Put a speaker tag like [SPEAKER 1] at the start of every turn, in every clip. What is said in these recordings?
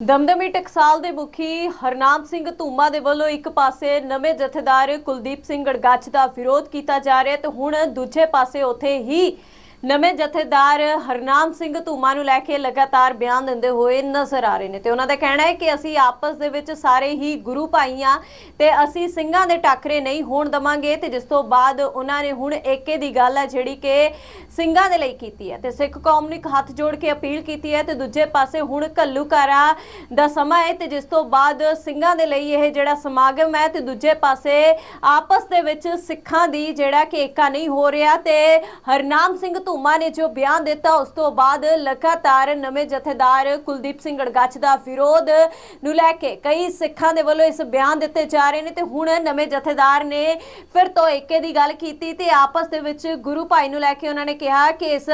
[SPEAKER 1] ਦਮਦਮੀ ਟਕਸਾਲ ਦੇ ਮੁਖੀ ਹਰਨਾਮ ਸਿੰਘ ਧੂਮਾ ਦੇ ਵੱਲੋਂ ਇੱਕ ਪਾਸੇ ਨਵੇਂ ਜਥੇਦਾਰ ਕੁਲਦੀਪ ਸਿੰਘ ਗੜਗੱਚ ਦਾ ਵਿਰੋਧ ਕੀਤਾ ਜਾ ਰਿਹਾ ਤੇ ਹੁਣ ਦੂਜੇ ਪਾਸੇ ਉੱਥੇ ਹੀ ਨਵੇਂ ਜਥੇਦਾਰ ਹਰਨਾਮ ਸਿੰਘ ਧੂਮਾ ਨੂੰ ਲੈ ਕੇ ਲਗਾਤਾਰ ਬਿਆਨ ਦਿੰਦੇ ਹੋਏ ਨਜ਼ਰ ਆ ਰਹੇ ਨੇ ਤੇ ਉਹਨਾਂ ਦਾ ਕਹਿਣਾ ਹੈ ਕਿ ਅਸੀਂ ਆਪਸ ਦੇ ਵਿੱਚ ਸਾਰੇ ਹੀ ਗੁਰੂ ਭਾਈ ਹਾਂ ਤੇ ਅਸੀਂ ਸਿੰਘਾਂ ਦੇ ਟਾਕਰੇ ਨਹੀਂ ਹੋਣ ਦਵਾਂਗੇ ਤੇ ਜਿਸ ਤੋਂ ਬਾਅਦ ਉਹਨਾਂ ਨੇ ਹੁਣ ਏਕੇ ਦੀ ਗੱਲ ਹੈ ਜਿਹੜੀ ਕਿ ਸਿੰਘਾਂ ਦੇ ਲਈ ਕੀਤੀ ਹੈ ਤੇ ਸਿੱਖ ਕੌਮ ਨੂੰ ਇੱਕ ਹੱਥ ਜੋੜ ਕੇ ਅਪੀਲ ਕੀਤੀ ਹੈ ਤੇ ਦੂਜੇ ਪਾਸੇ ਹੁਣ ਘੱਲੂਕਾਰਾ ਦਾ ਸਮਾਂ ਹੈ ਤੇ ਜਿਸ ਤੋਂ ਬਾਅਦ ਸਿੰਘਾਂ ਦੇ ਲਈ ਇਹ ਜਿਹੜਾ ਸਮਾਗਮ ਹੈ ਤੇ ਦੂਜੇ ਪਾਸੇ ਆਪਸ ਦੇ ਵਿੱਚ ਸਿੱਖਾਂ ਦੀ ਜਿਹੜਾ ਕਿ ਏਕਾ ਨਹੀਂ ਹੋ ਰਿਹਾ ਤੇ ਹਰਨਾਮ ਸਿੰਘ ਧੂਮਾ ਨੇ ਜੋ ਬਿਆਨ ਦਿੱਤਾ, ਉਸ ਤੋਂ ਬਾਅਦ ਲਗਾਤਾਰ ਨਵੇਂ ਜਥੇਦਾਰ ਕੁਲਦੀਪ ਸਿੰਘ ਗੜਗੱਚ ਦਾ ਵਿਰੋਧ ਨੂੰ ਲੈ ਕੇ ਕਈ ਸਿੱਖਾਂ ਦੇ ਵੱਲੋਂ ਇਸ ਬਿਆਨ ਦਿੱਤੇ ਜਾ ਰਹੇ ਨੇ ਤੇ ਹੁਣ ਨਵੇਂ ਜਥੇਦਾਰ ਨੇ ਫਿਰ ਤੋਂ ਏਕੇ ਦੀ ਗੱਲ ਕੀਤੀ ਤੇ ਆਪਸ ਦੇ ਵਿੱਚ ਗੁਰੂ ਭਾਈ ਨੂੰ ਲੈ ਕੇ ਉਹਨਾਂ ਨੇ ਕਿਹਾ ਕਿ ਇਸ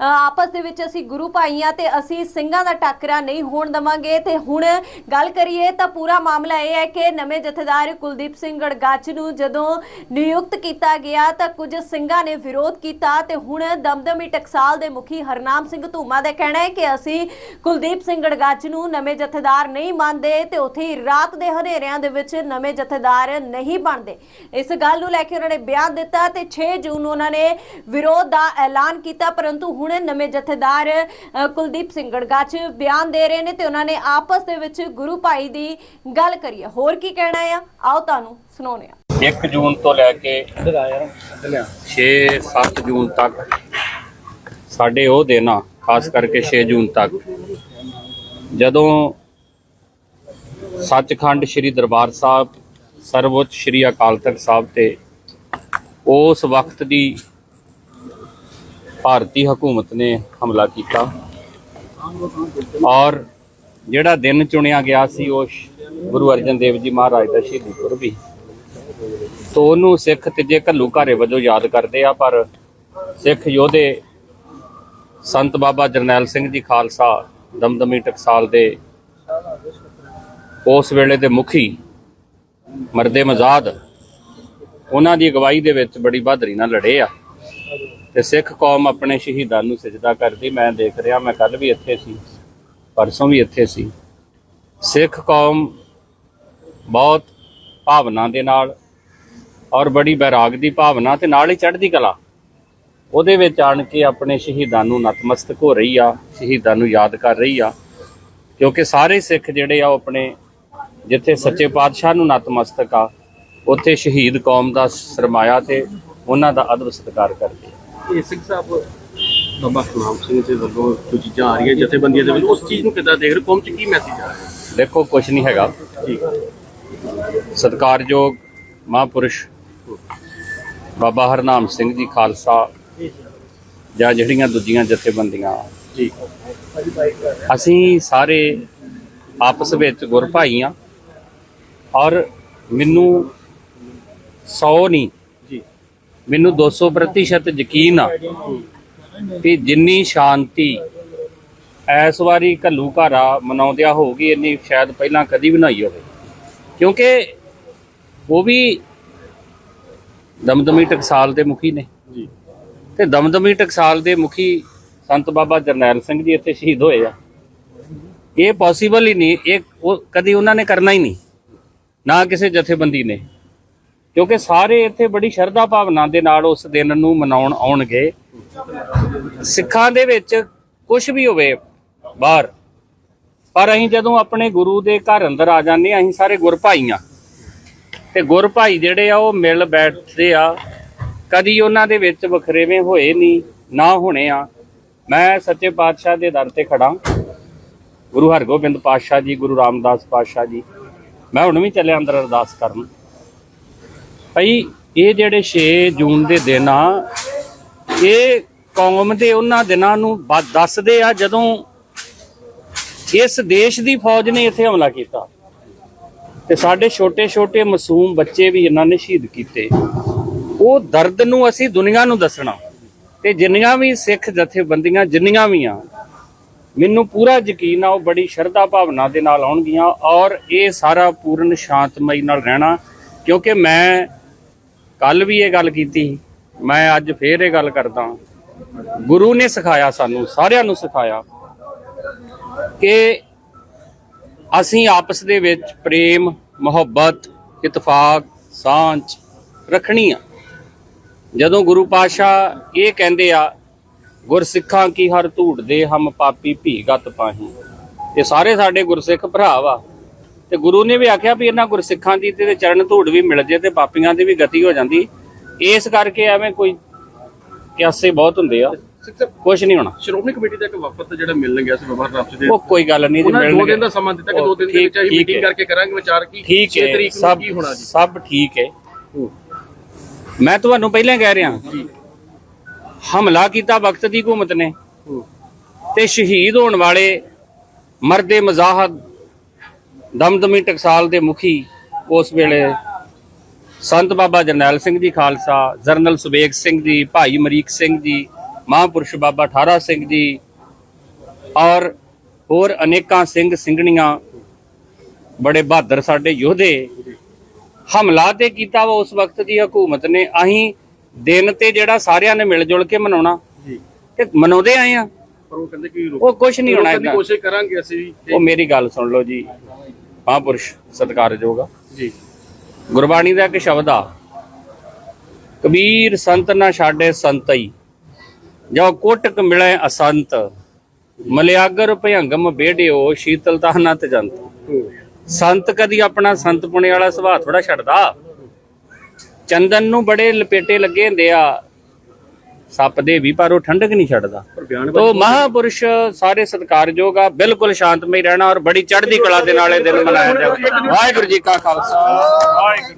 [SPEAKER 1] ਆਪਸ ਦੇ ਵਿੱਚ ਅਸੀਂ ਗੁਰੂ ਭਾਈ ਹਾਂ ਤੇ ਅਸੀਂ ਸਿੰਘਾਂ ਦਾ ਟੱਕਰਾ ਨਹੀਂ ਹੋਣ ਦਵਾਂਗੇ ਤੇ ਹੁਣ ਗੱਲ ਕਰੀਏ ਤਾਂ ਪੂਰਾ ਮਾਮਲਾ ਇਹ ਹੈ ਕਿ ਨਵੇਂ ਜਥੇਦਾਰ ਕੁਲਦੀਪ ਸਿੰਘ ਗੜਗੱਚ ਨੂੰ ਜਦੋਂ ਨਿਯੁਕਤ ਕੀਤਾ ਗਿਆ ਤਾਂ ਕੁਝ ਸਿੰਘਾਂ ਨੇ ਵਿਰੋਧ ਕੀਤਾ ਤੇ ਹੁਣ ਦਮਦਮੀ ਟਕਸਾਲ ਦੇ ਮੁਖੀ ਹਰਨਾਮ ਸਿੰਘ ਧੂਮਾ ਦਾ ਕਹਿਣਾ ਹੈ ਕਿ ਅਸੀਂ ਕੁਲਦੀਪ ਸਿੰਘ ਗੜਗੱਚ ਨੂੰ ਨਵੇਂ ਜਥੇਦਾਰ ਨਹੀਂ ਮੰਨਦੇ ਤੇ ਉੱਥੇ ਰਾਤ ਦੇ ਹਨੇਰਿਆਂ ਦੇ ਵਿੱਚ ਨਵੇਂ ਜਥੇਦਾਰ ਨਹੀਂ ਬਣਦੇ। ਇਸ ਗੱਲ ਨੂੰ ਲੈ ਕੇ ਉਹਨਾਂ ਨੇ ਬਿਆਨ ਦਿੱਤਾ ਤੇ 6 ਜੂਨ ਨੂੰ ਉਹਨਾਂ ਨੇ ਵਿਰੋਧ ਦਾ ਐਲਾਨ ਕੀਤਾ, ਪਰੰਤੂ ਹੁਣ ਨਵੇਂ ਜਥੇਦਾਰ ਕੁਲਦੀਪ ਸਿੰਘ ਗੜਗੱਚ ਬਿਆਨ ਦੇ ਰਹੇ ਨੇ ਤੇ ਉਹਨਾਂ ਨੇ ਆਪਸ ਦੇ ਵਿੱਚ ਗੁਰੂ ਭਾਈ ਦੀ ਗੱਲ ਕਰੀ ਹੈ। ਹੋਰ ਕੀ ਕਹਿਣਾ ਆ ਆਓ ਤੁਹਾਨੂੰ ਸੁਣਾਉਂਦੇ ਆ
[SPEAKER 2] 1 ਜੂਨ ਤੋਂ ਲੈ ਕੇ 6-7 ਜੂਨ ਤੱਕ। ਸਾਡੇ ਉਹ ਦਿਨ ਆ ਖਾਸ ਕਰਕੇ 6 ਜੂਨ ਤੱਕ। ਜਦੋਂ ਸੱਚਖੰਡ ਸ੍ਰੀ ਦਰਬਾਰ ਸਾਹਿਬ ਸਰਵਉੱਚ ਸ੍ਰੀ ਅਕਾਲ ਤਖਤ ਸਾਹਿਬ ਤੇ ਉਸ ਵਕਤ ਦੀ ਭਾਰਤੀ ਹਕੂਮਤ ਨੇ ਹਮਲਾ ਕੀਤਾ ਔਰ ਜਿਹੜਾ ਦਿਨ ਚੁਣਿਆ ਗਿਆ ਸੀ ਉਹ ਗੁਰੂ ਅਰਜਨ ਦੇਵ ਜੀ ਮਹਾਰਾਜ ਦਾ ਸ਼ਹੀਦੀ ਪੁਰਬ ਸੀ। ਤੋ ਉਹਨੂੰ ਸਿੱਖ ਤੀਜੇ ਘੱਲੂ ਘਾਰੇ ਵਜੋਂ ਯਾਦ ਕਰਦੇ ਆ, ਪਰ ਸਿੱਖ ਯੋਧੇ ਸੰਤ ਬਾਬਾ ਜਰਨੈਲ ਸਿੰਘ ਜੀ ਖਾਲਸਾ ਦਮਦਮੀ ਟਕਸਾਲ ਦੇ ਉਸ ਵੇਲੇ ਦੇ ਮੁਖੀ ਮਰਦੇ ਮਜ਼ਾਦ, ਉਹਨਾਂ ਦੀ ਅਗਵਾਈ ਦੇ ਵਿੱਚ ਬੜੀ ਬਹਾਦਰੀ ਨਾਲ ਲੜੇ ਆ। ਤੇ ਸਿੱਖ ਕੌਮ ਆਪਣੇ ਸ਼ਹੀਦਾਂ ਨੂੰ ਸਜਦਾ ਕਰਦੀ। ਮੈਂ ਦੇਖ ਰਿਹਾ, ਮੈਂ ਕੱਲ ਵੀ ਇੱਥੇ ਸੀ, ਪਰਸੋਂ ਵੀ ਇੱਥੇ ਸੀ। ਸਿੱਖ ਕੌਮ ਬਹੁਤ ਭਾਵਨਾ ਦੇ ਨਾਲ ਔਰ ਬੜੀ ਬੈਰਾਗ ਦੀ ਭਾਵਨਾ ਤੇ ਨਾਲ ਹੀ ਚੜ੍ਹਦੀ ਕਲਾ। ਉਹਦੇ ਵਿੱਚ ਆਣ ਕੇ ਆਪਣੇ ਸ਼ਹੀਦਾਂ ਨੂੰ ਨਤਮਸਤਕ ਹੋ ਰਹੀ ਆ ਸ਼ਹੀਦਾਂ ਨੂੰ ਯਾਦ ਕਰ ਰਹੀ ਆ ਕਿਉਂਕਿ ਸਾਰੇ ਸਿੱਖ ਜਿਹੜੇ ਆ ਉਹ ਆਪਣੇ ਜਿੱਥੇ ਸੱਚੇ ਪਾਤਸ਼ਾਹ ਨੂੰ ਨਤਮਸਤਕ ਆ ਉੱਥੇ ਸ਼ਹੀਦ ਕੌਮ ਦਾ ਸਰਮਾਇਆ ਤੇ ਉਹਨਾਂ ਦਾ ਅਦਬ ਸਤਿਕਾਰ ਕਰਦੇ ਆ।
[SPEAKER 3] ਇਹ ਸਿੰਘ ਸਾਹਿਬ ਬਾਬਾ ਖਨਾਮ ਸਿੰਘ ਦੇ ਵੱਲੋਂ ਜੋ ਚੀਜ਼ਾਂ ਆ ਰਹੀਆਂ ਜਥੇਬੰਦੀਆਂ ਦੇ ਵਿੱਚ ਉਸ ਚੀਜ਼ ਨੂੰ ਕਿੱਦਾਂ ਦੇਖ ਰਹੇ ਕੌਮ ਚ ਕੀ ਮੈਸੇਜ ਆ ਰਿਹਾ?
[SPEAKER 2] ਦੇਖੋ ਕੁਝ ਨਹੀਂ ਹੈਗਾ।
[SPEAKER 3] ਠੀਕ
[SPEAKER 2] ਸਤਿਕਾਰਯੋਗ ਮਹਾਂਪੁਰਸ਼ ਬਾਬਾ ਹਰਨਾਮ ਸਿੰਘ ਜੀ ਖਾਲਸਾ, ਜਾਂ ਜਿਹੜੀਆਂ ਦੂਜੀਆਂ ਜਥੇਬੰਦੀਆਂ।
[SPEAKER 3] ਜੀ
[SPEAKER 2] ਅਸੀਂ ਸਾਰੇ ਆਪਸ ਵਿੱਚ ਗੁਰ ਭਾਈ ਆ, ਔਰ ਮੈਨੂੰ 100 ਨਹੀਂ
[SPEAKER 3] ਜੀ
[SPEAKER 2] ਮੈਨੂੰ 200% ਯਕੀਨ ਆ ਕਿ ਜਿੰਨੀ ਸ਼ਾਂਤੀ ਐਸ ਵਾਰੀ ਘੱਲੂ ਘਾਰਾ ਮਨਾਉਂਦਿਆ ਹੋਊਗੀ, ਇੰਨੀ ਸ਼ਾਇਦ ਪਹਿਲਾਂ ਕਦੀ ਵੀ ਨਹੀਂ ਹੋਵੇ। ਕਿਉਂਕਿ ਉਹ ਵੀ ਦਮਦਮੀ ਟਕਸਾਲ ਦੇ ਮੁਖੀ ਨੇ।
[SPEAKER 3] ਜੀ।
[SPEAKER 2] ਤੇ ਦਮਦਮੀ ਟਕਸਾਲ ਦੇ ਮੁਖੀ ਸੰਤ ਬਾਬਾ ਜਰਨੈਲ ਸਿੰਘ ਜੀ ਇੱਥੇ ਸ਼ਹੀਦ ਹੋਏ ਆ। ਇਹ ਪੋਸੀਬਲ ਹੀ ਨਹੀਂ ਇਹ ਕਦੀ ਉਹਨਾਂ ਨੇ ਕਰਨਾ ਹੀ ਨਹੀਂ ਨਾ ਕਿਸੇ ਜਥੇਬੰਦੀ ਨੇ। ਕਿਉਂਕਿ ਸਾਰੇ ਇੱਥੇ ਬੜੀ ਸ਼ਰਧਾ ਭਾਵਨਾ ਦੇ ਨਾਲ ਉਸ ਦਿਨ ਨੂੰ ਮਨਾਉਣ ਆਉਣਗੇ। ਸਿੱਖਾਂ ਦੇ ਵਿੱਚ ਕੁਝ ਵੀ ਹੋਵੇ ਬਾਹਰ। ਪਰ ਅਸੀਂ ਜਦੋਂ ਆਪਣੇ ਗੁਰੂ ਦੇ ਘਰ ਅੰਦਰ ਆ ਜਾਂਦੇ ਅਸੀਂ ਸਾਰੇ ਗੁਰ ਭਾਈ ਆ ਤੇ ਗੁਰ ਭਾਈ ਜਿਹੜੇ ਆ ਉਹ ਮਿਲ ਬੈਠਦੇ ਆ। ਕਦੀ ਉਹਨਾਂ ਦੇ ਵਿੱਚ ਵਖਰੇਵੇਂ ਹੋਏ ਨਹੀਂ ਨਾ ਹੋਣੇ ਆ। ਮੈਂ ਸੱਚੇ ਪਾਤਸ਼ਾਹ ਦੇ ਦਰ ਤੇ ਖੜਾ ਗੁਰੂ ਹਰਗੋਬਿੰਦ ਪਾਤਸ਼ਾਹ ਜੀ, ਗੁਰੂ ਰਾਮਦਾਸ ਪਾਤਸ਼ਾਹ ਜੀ। ਮੈਂ ਹੁਣ ਵੀ ਚੱਲਿਆ ਅੰਦਰ ਅਰਦਾਸ ਕਰਨ। ਭਈ ਇਹ ਜਿਹੜੇ 6 ਜੂਨ ਦੇ ਦਿਨ ਆ, ਇਹ ਕੌਮ ਦੇ ਉਹਨਾਂ ਦਿਨਾਂ ਨੂੰ ਦੱਸਦੇ ਆ ਜਦੋਂ ਇਸ ਦੇਸ਼ ਦੀ ਫੌਜ ਨੇ ਇੱਥੇ ਹਮਲਾ ਕੀਤਾ। ਤੇ ਸਾਡੇ ਛੋਟੇ ਛੋਟੇ ਮਾਸੂਮ ਬੱਚੇ ਵੀ ਇਹਨਾਂ ਨੇ ਸ਼ਹੀਦ ਕੀਤੇ। ਉਹ ਦਰਦ ਨੂੰ ਅਸੀਂ ਦੁਨੀਆ ਨੂੰ ਦੱਸਣਾ। ਤੇ ਜਿੰਨੀਆਂ ਵੀ ਸਿੱਖ ਜਥੇਬੰਦੀਆਂ ਜਿੰਨੀਆਂ ਵੀ ਆ, ਮੈਨੂੰ ਪੂਰਾ ਯਕੀਨ ਆ, ਉਹ ਬੜੀ ਸ਼ਰਧਾ ਭਾਵਨਾ ਦੇ ਨਾਲ ਆਉਣਗੀਆਂ ਔਰ ਇਹ ਸਾਰਾ ਪੂਰਨ ਸ਼ਾਂਤਮਈ ਨਾਲ ਰਹਿਣਾ। ਕਿਉਂਕਿ ਮੈਂ ਕੱਲ ਵੀ ਇਹ ਗੱਲ ਕੀਤੀ, ਮੈਂ ਅੱਜ ਫੇਰ ਇਹ ਗੱਲ ਕਰਦਾ। ਗੁਰੂ ਨੇ ਸਿਖਾਇਆ ਸਾਨੂੰ, ਸਾਰਿਆਂ ਨੂੰ ਸਿਖਾਇਆ ਕਿ ਅਸੀਂ ਆਪਸ ਦੇ ਵਿੱਚ ਪ੍ਰੇਮ, ਮੁਹੱਬਤ, ਇਤਫਾਕ, ਸਾਂਝ ਰੱਖਣੀ ਆ। ਜਦੋਂ ਗੁਰੂ ਪਾਤਸ਼ਾਹ ਇਹ ਕਹਿੰਦੇ ਆ, ਗੁਰਸਿੱਖਾਂ ਕੀ ਹਰ ਧੂੜ ਦੇ, ਹਮ ਪਾਪੀ ਭੀਗਤ ਪਾਹੀ। ਇਹ ਸਾਰੇ ਸਾਡੇ ਗੁਰਸਿੱਖ ਭਰਾ ਵਾ। ਤੇ ਗੁਰੂ ਨੇ ਵੀ ਆਖਿਆ ਵੀ ਇਹਨਾਂ ਗੁਰਸਿੱਖਾਂ ਦੀ ਤੇ ਚਰਨ ਧੂੜ ਵੀ ਮਿਲ ਜੇ ਤੇ ਪਾਪੀਆਂ ਦੀ ਵੀ ਗਤੀ ਹੋ ਜਾਂਦੀ। ਇਸ ਕਰਕੇ ਐਵੇਂ ਕੋਈ ਕਿਆਸੇ ਬਹੁਤ ਹੁੰਦੇ ਆ। ਕੁਝ ਨਹੀਂ ਹੋਣਾ
[SPEAKER 3] ਸ਼੍ਰੋਮਣੀ ਕਮੇਟੀ ਦਾ ਇੱਕ ਵਫਦ ਜਿਹੜਾ ਮਿਲਣ ਗਿਆ ਸੀ ਬਾਬਾ ਜੀ ਦੇ
[SPEAKER 2] ਉਹ ਕੋਈ ਗੱਲ ਨਹੀਂ ਜੀ
[SPEAKER 3] ਉਹਨਾਂ ਦੋ। ਦਿਨ ਦਾ ਸਮਾਂ ਦਿੱਤਾ ਕਿ ਦੋ ਦਿਨ ਦੇ ਵਿੱਚ ਅਸੀਂ ਮੀਟਿੰਗ। ਕਰਕੇ ਕਰਾਂਗੇ ਵਿਚਾਰ ਕੀ
[SPEAKER 2] ਠੀਕ
[SPEAKER 3] 6
[SPEAKER 2] ਹੈ
[SPEAKER 3] ਤਰੀਕ ਨੂੰ
[SPEAKER 2] ਸਭ
[SPEAKER 3] ਕੀ ਹੋਣਾ ਜੀ
[SPEAKER 2] ਸਭ ਠੀਕ ਹੈ। ਮੈਂ ਤੁਹਾਨੂੰ ਪਹਿਲਾਂ ਕਹਿ ਰਿਹਾ
[SPEAKER 3] ਜੀ
[SPEAKER 2] ਹਮਲਾ ਕੀਤਾ ਵਕਤ ਦੀ ਹਕੂਮਤ ਨੇ। ਤੇ ਸ਼ਹੀਦ ਹੋਣ ਵਾਲੇ ਮਰਦੇ ਮਜ਼ਾਹਦ ਦਮਦਮੀ ਟਕਸਾਲ ਦੇ ਮੁਖੀ ਉਸ ਵੇਲੇ ਸੰਤ ਬਾਬਾ ਜਰਨੈਲ ਸਿੰਘ ਜੀ ਖਾਲਸਾ ਜਰਨਲ ਸੁਬੇਗ ਸਿੰਘ ਜੀ ਭਾਈ ਮਰੀਕ ਸਿੰਘ ਜੀ ਮਹਾਂਪੁਰਸ਼ ਬਾਬਾ ਠਾਰਾ ਸਿੰਘ ਜੀ ਔਰ ਹੋਰ ਅਨੇਕਾਂ ਸਿੰਘ ਸਿੰਘਣੀਆਂ ਬੜੇ ਬਹਾਦਰ ਸਾਡੇ ਯੋਧੇ ਹਮਲਾ ਤੇ ਕੀਤਾ ਵਾ ਉਸ ਵਕਤ ਦੀ ਹਕੂਮਤ ਨੇ। ਅਸੀਂ ਦਿਨ ਤੇ ਜਿਹੜਾ ਸਾਰਿਆਂ ਨੇ ਮਿਲ ਜੁਲ ਕੇ ਮਨਾਉਣਾ
[SPEAKER 3] ਜੀ।
[SPEAKER 2] ਤੇ ਮਨਾਉਂਦੇ ਆਏ ਆ।
[SPEAKER 3] ਪਰ ਉਹ ਕਹਿੰਦੇ ਕਿ
[SPEAKER 2] ਉਹ ਕੁਝ ਨਹੀਂ ਹੋਣਾ
[SPEAKER 3] ਦੀ
[SPEAKER 2] ਏਦਾਂ।
[SPEAKER 3] ਕੋਸ਼ਿਸ਼ ਕਰਾਂਗੇ ਅਸੀਂ ਵੀ।
[SPEAKER 2] ਉਹ ਮੇਰੀ ਗੱਲ ਸੁਣ ਲਓ ਜੀ। ਮਹਾਂਪੁਰਸ਼ ਸਤਿਕਾਰਯੋਗ
[SPEAKER 3] ਜੀ।
[SPEAKER 2] ਗੁਰਬਾਣੀ ਦਾ ਇੱਕ ਸ਼ਬਦ ਆ। ਕਬੀਰ ਸੰਤ ਨਾ ਛਾੜੇ ਸੰਤਈ। ਜੋ ਕੋਟਕ ਮਿਲੇ ਅਸੰਤ ਮਲਿਆਗਰ ਭਯੰਗਮ ਬੇੜਿਓ ਸ਼ੀਤਲਤਾ ਨਾ ਤਜੰਤ
[SPEAKER 3] ਹੂੰ।
[SPEAKER 2] ਸੰਤ ਕਦੀ ਆਪਣਾ ਸੰਤ ਪੁਣੇ ਵਾਲਾ ਸੁਭਾਅ ਥੋੜਾ ਛੱਡਦਾ। ਚੰਦਨ ਨੂੰ ਬੜੇ ਲਪੇਟੇ ਲੱਗੇ ਹੁੰਦੇ ਆ। ਸੱਪ ਦੇ ਵੀ ਪਰ ਉਹ ਠੰਡਕ ਨਹੀਂ ਛੱਡਦਾ। ਤੋ ਮਹਾਪੁਰਸ਼ ਸਾਰੇ ਸਤਿਕਾਰਯੋਗ ਆ ਬਿਲਕੁਲ ਸ਼ਾਂਤਮਈ ਰਹਿਣਾ ਔਰ ਬੜੀ ਚੜ੍ਹਦੀ ਕਲਾ ਦੇ ਨਾਲ ਇਹ ਦਿਨ ਮਨਾਇਆ ਜਾਵੇ ਵਾਹਿਗੁਰੂ ਜੀ ਕਾ ਖਾਲਸਾ। ਵਾਹਿਗੁਰੂ